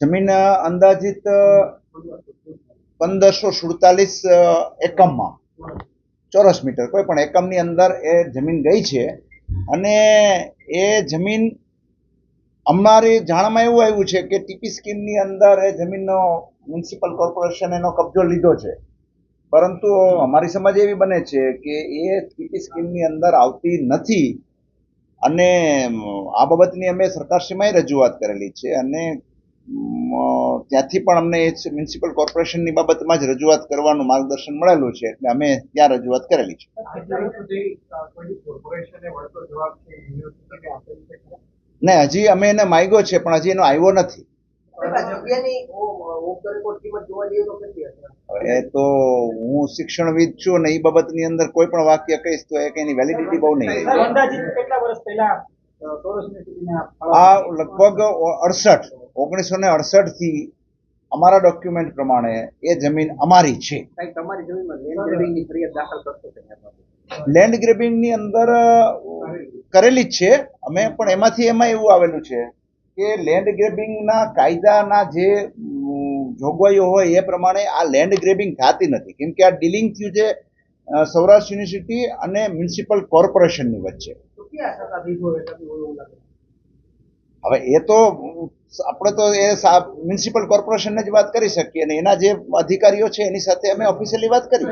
જમીન અંદાજિત પંદરસો સુડતાલીસ એકમમાં. ચોરસ મીટર. કોઈ પણ એકમની અંદર એ જમીન ગઈ છે અને એ જમીન અમારી જાણમાં એવું આવ્યું છે કે ટીપી સ્કીમની અંદર એ જમીનનો મ્યુનિસિપલ કોર્પોરેશન એનો કબજો લીધો છે. પરંતુ અમારી સમજ એવી બને છે કે એ ટીપી સ્કીમની અંદર આવતી નથી અને આ બાબતની અમે સરકારશ્રીમાં રજૂઆત કરેલી છે અને ત્યાંથી પણ અમને એ મ્યુનિસિપલ કોર્પોરેશનની બાબતમાં જ રજૂઆત કરવાનું માર્ગદર્શન મળેલું છે એટલે અમે ત્યાં રજૂઆત કરેલી છે. અત્યાર સુધી અ, કોઈ કોર્પોરેશને વળતો જવાબ કે યુનિવર્સિટી આપેલ છે ખરા? ને હજી અમે એને માગ્યો છે પણ હજી એનો આવ્યો નથી. એ તો હું શિક્ષણવિદ છું ને એ બાબતની અંદર કોઈ પણ વાક્ય કહીશ તો એ એની વેલિડિટી બહુ નહીં આ લગભગ અડસઠ. ઓગણીસો ને અડસઠથી અમારા ડોક્યુમેન્ટ પ્રમાણે એ જમીન અમારી છે. લેન્ડ ગ્રેબિંગની અંદર કરેલી જ છે. અમે પણ એમાંથી એમાં એવું આવેલું છે કે લેન્ડ ગ્રેબિંગના કાયદાના જે જોગવાઈઓ હોય એ પ્રમાણે આ લેન્ડ ગ્રેબિંગ થતી નથી. કેમ કે આ ડીલિંગ થયું છે સૌરાષ્ટ્ર યુનિવર્સિટી અને મ્યુનિસિપલ કોર્પોરેશનની વચ્ચે? હવે એ તો આપણે તો એ મ્યુનિસિપલ કોર્પોરેશનને જ વાત કરી શકીએ અને એના જે અધિકારીઓ છે, એની સાથે અમે ઓફિશિયલી વાત કરી